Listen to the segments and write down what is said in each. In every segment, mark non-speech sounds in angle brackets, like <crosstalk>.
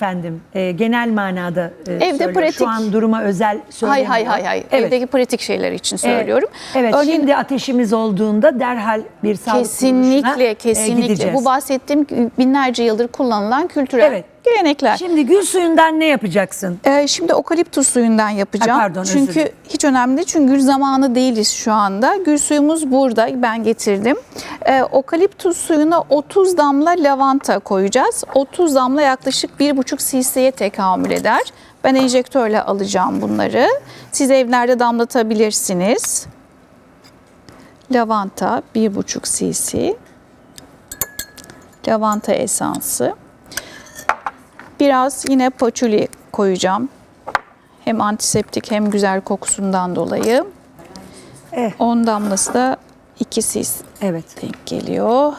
efendim e, genel manada e, Evde söylüyorum. pratik. Şu an duruma özel Hay söylemiyorum. hay hay hay. Evet. Evdeki pratik şeyler için söylüyorum. Evet, Örneğin şimdi ateşimiz olduğunda derhal bir sağlık kesinlikle kuruluşuna, e, kesinlikle gideceğiz. bu bahsettiğim binlerce yıldır kullanılan kültürel Evet. Gelenekler. Şimdi gül suyundan ne yapacaksın? Ee, şimdi okaliptus suyundan yapacağım. Ay, pardon, özür Çünkü hiç önemli değil. Çünkü gül zamanı değiliz şu anda. Gül suyumuz burada. Ben getirdim. Ee, okaliptus suyuna 30 damla lavanta koyacağız. 30 damla yaklaşık 1,5 cc'ye tekamül eder. Ben enjektörle alacağım bunları. Siz evlerde damlatabilirsiniz. Lavanta 1,5 cc. Lavanta esansı. Biraz yine paçuli koyacağım. Hem antiseptik hem güzel kokusundan dolayı. Eh. 10 damlası da 2 sis Evet. denk geliyor.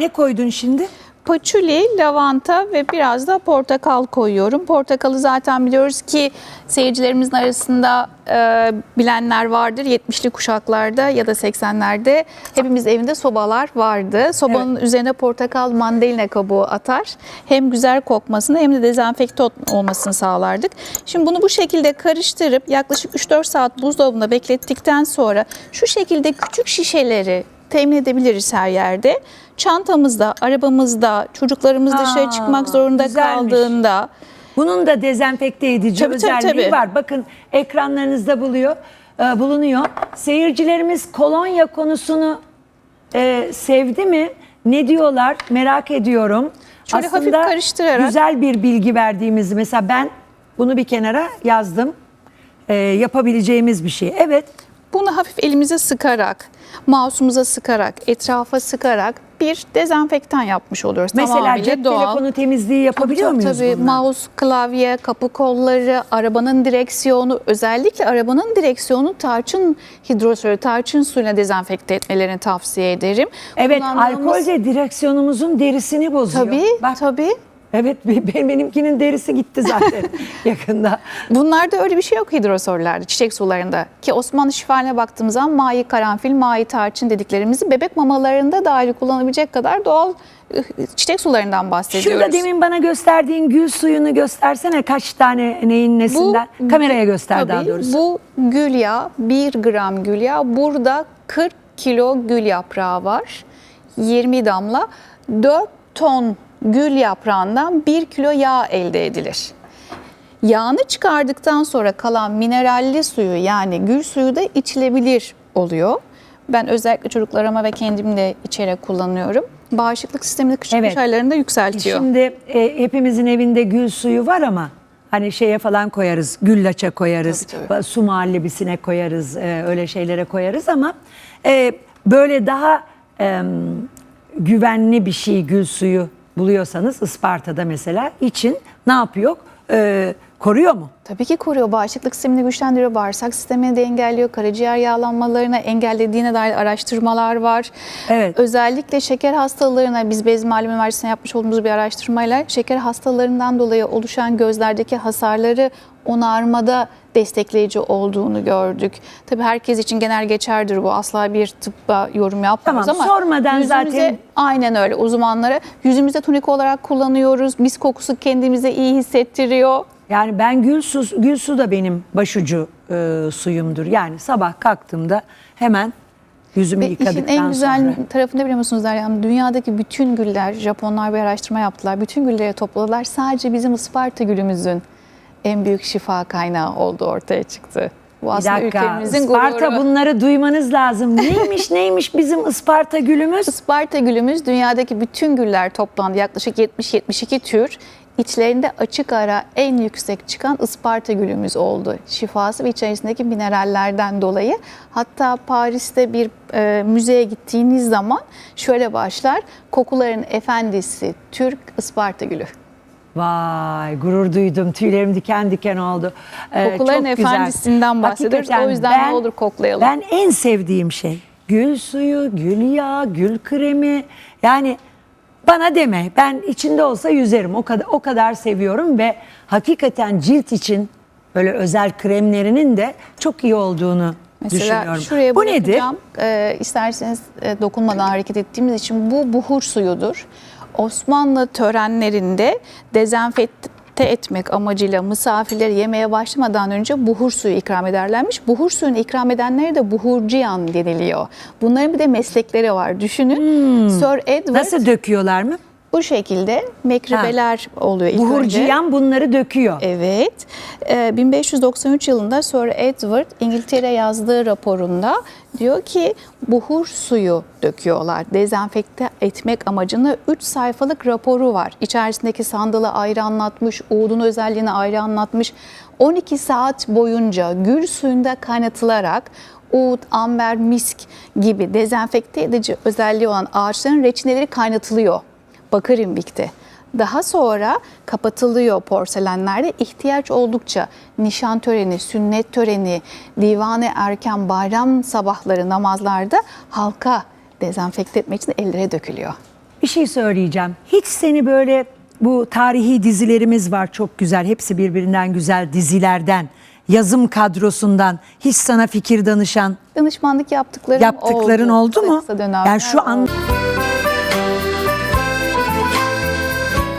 Ne koydun şimdi? Paçuli, lavanta ve biraz da portakal koyuyorum. Portakalı zaten biliyoruz ki seyircilerimizin arasında e, bilenler vardır. 70'li kuşaklarda ya da 80'lerde hepimiz evinde sobalar vardı. Sobanın üzerine portakal mandalina kabuğu atar. Hem güzel kokmasını hem de dezenfekte olmasını sağlardık. Şimdi bunu bu şekilde karıştırıp yaklaşık 3-4 saat buzdolabında beklettikten sonra şu şekilde küçük şişeleri temin edebiliriz her yerde. Çantamızda, arabamızda, çocuklarımız dışarı Aa, çıkmak zorunda güzelmiş. kaldığında Bunun da dezenfekte edici Tabii, tabii, özelliği tabii. var. Bakın ekranlarınızda buluyor, e, bulunuyor. Seyircilerimiz kolonya konusunu e, sevdi mi? Ne diyorlar? Merak ediyorum. Şöyle hafif karıştırarak- Güzel bir bilgi verdiğimizi mesela ben bunu bir kenara yazdım. E, yapabileceğimiz bir şey. Evet. Bunu hafif elimize sıkarak, mouse'umuza sıkarak, etrafa sıkarak bir dezenfektan yapmış oluyoruz. Mesela Tamamıyla cep doğal. telefonu temizliği yapabiliyor tabii, muyuz tabii. bununla? Mouse, klavye, kapı kolları, arabanın direksiyonu, özellikle arabanın direksiyonu tarçın hidrosörü, tarçın suyuna dezenfekte etmelerini tavsiye ederim. Evet, Kullandığımız- alkol de direksiyonumuzun derisini bozuyor. Tabii, Bak, tabii. Evet, benim- benimkinin derisi gitti zaten <laughs> yakında. Bunlarda öyle bir şey yok hidrosörlerde, çiçek sularında. Ki Osmanlı şifaline baktığımız zaman mayi karanfil, mayi tarçın dediklerimizi bebek mamalarında dahi kullanabilecek kadar doğal çiçek sularından bahsediyoruz. Şurada demin bana gösterdiğin gül suyunu göstersene kaç tane neyin nesinden. Kameraya göster Tabii, daha doğrusu. Bu gül yağı, 1 gram gül yağı. Burada 40 kilo gül yaprağı var. 20 damla. 4 ton gül yaprağından 1 kilo yağ elde edilir. Yağını çıkardıktan sonra kalan mineralli suyu yani gül suyu da içilebilir oluyor. Ben özellikle çocuklarıma ve kendim de içerek kullanıyorum. Bağışıklık sistemini kış Evet. aylarında yükseltiyor. Şimdi e, hepimizin evinde gül suyu var ama hani şeye falan koyarız, güllaça koyarız, Tabii, su muhallebisine koyarız, e, öyle şeylere koyarız ama e, böyle daha e, güvenli bir şey gül suyu buluyorsanız Isparta'da mesela için ne yapıyor? E, koruyor mu? Tabii ki koruyor. Bağışıklık sistemini güçlendiriyor. Bağırsak sistemini de engelliyor. Karaciğer yağlanmalarını engellediğine dair araştırmalar var. Evet. Özellikle şeker hastalarına biz Bezmi Alim Üniversitesi'nde yapmış olduğumuz bir araştırmayla şeker hastalarından dolayı oluşan gözlerdeki hasarları onarmada destekleyici olduğunu gördük. Tabii herkes için genel geçerdir bu. Asla bir tıbba yorum yapmıyoruz Tamam, ama sormadan zaten- aynen öyle uzmanlara yüzümüzde tonik olarak kullanıyoruz. Mis kokusu kendimize iyi hissettiriyor. Yani ben gül su, gül su da benim başucu e, suyumdur. Yani sabah kalktığımda hemen yüzümü Ve işin yıkadıktan en güzel sonra. tarafını biliyor musunuz Derya Hanım? Dünyadaki bütün güller, Japonlar bir araştırma yaptılar. Bütün gülleri topladılar. Sadece bizim Isparta gülümüzün en büyük şifa kaynağı olduğu ortaya çıktı. Bu Bir aslında dakika, ülkemizin Isparta gururu. bunları duymanız lazım. Neymiş <laughs> neymiş bizim Isparta gülümüz? Isparta gülümüz dünyadaki bütün güller toplandı. Yaklaşık 70-72 tür. İçlerinde açık ara en yüksek çıkan Isparta gülümüz oldu. Şifası ve içerisindeki minerallerden dolayı. Hatta Paris'te bir e, müzeye gittiğiniz zaman şöyle başlar. Kokuların efendisi Türk Isparta gülü. Vay gurur duydum. Tüylerim diken diken oldu. Ee, Kokuların çok güzel. efendisinden bahsediyoruz. Hakikaten O yüzden ne olur koklayalım. Ben en sevdiğim şey gül suyu, gül yağı, gül kremi. Yani bana deme ben içinde olsa yüzerim. O kadar o kadar seviyorum ve hakikaten cilt için böyle özel kremlerinin de çok iyi olduğunu Mesela düşünüyorum. şuraya Bu nedir? bırakacağım. Ee, isterseniz e, dokunmadan hareket ettiğimiz için bu buhur suyudur. Osmanlı törenlerinde dezenfekte etmek amacıyla misafirleri yemeğe başlamadan önce buhur suyu ikram ederlermiş. Buhur suyunu ikram edenlere de buhurciyan deniliyor. Bunların bir de meslekleri var. Düşünün Sir Edward Hmm. Nasıl döküyorlar mı? Bu şekilde mekribeler oluyor ilk önce. Buhurciyan bunları döküyor. Evet. Ee, 1593 yılında Sir Edward İngiltere yazdığı raporunda diyor ki buhur suyu döküyorlar. Dezenfekte etmek amacına 3 sayfalık raporu var. İçerisindeki sandalı ayrı anlatmış, uğudun özelliğini ayrı anlatmış. 12 saat boyunca gül suyunda kaynatılarak uğut, amber, misk gibi dezenfekte edici özelliği olan ağaçların reçineleri kaynatılıyor. Bakır imbikte. Daha sonra kapatılıyor porselenlerde ihtiyaç oldukça nişan töreni, sünnet töreni, divane erken bayram sabahları namazlarda halka dezenfekte etmek için ellere dökülüyor. Bir şey söyleyeceğim. Hiç seni böyle bu tarihi dizilerimiz var çok güzel. Hepsi birbirinden güzel dizilerden, yazım kadrosundan hiç sana fikir danışan Danışmanlık yaptıklarım yaptıkların oldu, Kısa mu? Yani şu an oldu.